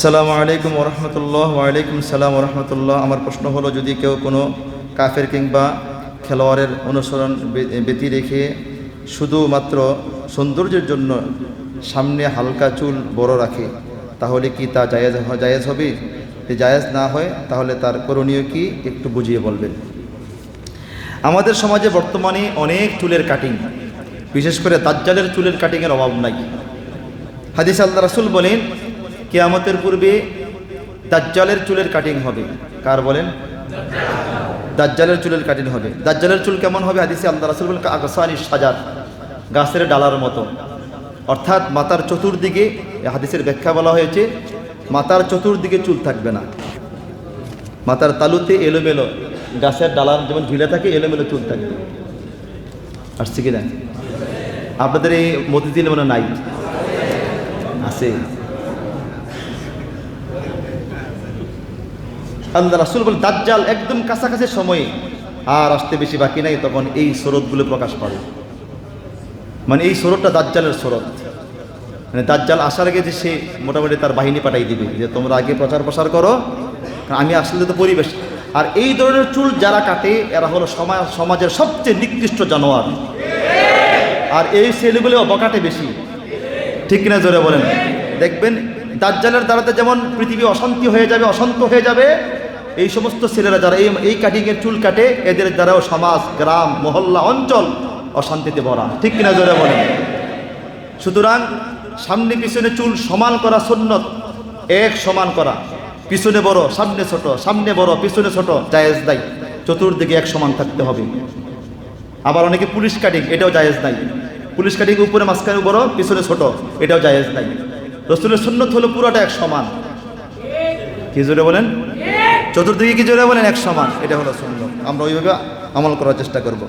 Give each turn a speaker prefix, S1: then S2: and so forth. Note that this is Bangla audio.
S1: আসসালামু আলাইকুম ওরহমতুল্লাহ ওয়ালাইকুম সালাম ওরহমতুল্লাহ। আমার প্রশ্ন হলো, যদি কেউ কোনো কাফের কিংবা খেলোয়াড়ের অনুসরণ ব্যতি রেখে শুধুমাত্র সৌন্দর্যের জন্য সামনে হালকা চুল বড় রাখে, তাহলে কি তা জায়েজ জায়েজ হবে? যদি জায়েজ না হয়, তাহলে তার করণীয় কি? একটু বুঝিয়ে বলবেন। আমাদের সমাজে বর্তমানে অনেক চুলের কাটিং বিশেষ করে তাজ্জালের চুলের কাটিংয়ের অভাব নাই। হাদিস আল্লাহ রাসুল বলেন কেয়ামতের পূর্বে দাজ্জালের চুলের কাটিং হবে। কার বলেন? দাজ্জালের চুলের কাটিং হবে। দাজ্জালের চুল কেমন হবে? হাদিসে আল্লাহ রাসুল বলেন আগসানি সাজার, গাছের ডালার মতো। অর্থাৎ মাথার চতুর্দিকে হাদিসের ব্যাখ্যা বলা হয়েছে মাথার চতুর্দিকে চুল থাকবে না। মাথার তালুতে এলোমেলো গাছের ডালার যেমন ঝুলে থাকে, এলোমেলো চুল থাকবে। আসছে কি না? আপনাদের এই মতিঝিল মনে নাই? আছে। আল্লাহ রাসুল বলে, দাজ্জাল একদম কাছাকাছি সময়ে। আর আসতে বেশি বাকি নাই, তখন এই স্রোতগুলো প্রকাশ পাবে। মানে এই স্রোতটা দাজ্জালের স্রোত। মানে দাজ্জাল আসার আগে যে সে মোটামুটি তার বাহিনী পাঠাই দিবে, যে তোমরা আগে প্রচার প্রসার করো আমি আসলে তো পরিবেশ। আর এই ধরনের চুল যারা কাটে, এরা হলো সমাজ সমাজের সবচেয়ে নিকৃষ্ট জানোয়ার। আর এই ছেলেগুলো বকাটে বেশি। ঠিক কিনা জোরে বলেন? দেখবেন, দাজ্জালের দ্বারাতে যেমন পৃথিবী অশান্তি হয়ে যাবে, অশান্ত হয়ে যাবে এই সমস্ত ছেলেরা যারা এই এই কাটিংয়ের চুল কাটে, এদের দ্বারাও সমাজ, গ্রাম, মহল্লা, অঞ্চল অশান্তিতে ভরা। ঠিক কিনা জোরে বলেন? সুতরাং সামনে পিছনে চুল সমান করা সুন্নত, এক সমান করা। পিছনে বড়, সামনে ছোট, সামনে বড়, পিছনে ছোট, জায়েজ নাই। চতুর্দিকে এক সমান থাকতে হবে। আবার অনেকে পুলিশ কাটিং এটাও জায়েজ নাই। পুলিশ কাটিং উপরে, মাঝখানে বড়, পিছনে ছোট, এটাও জায়েজ নাই। রসুলের সুন্নত হলো পুরোটা এক সমান। কি জোরে বলেন? চতুর্দিকে কি জোরে বলেন, এক সমান? এটা হলো সুন্দর আমরা ওইভাবে আমল করার চেষ্টা করব।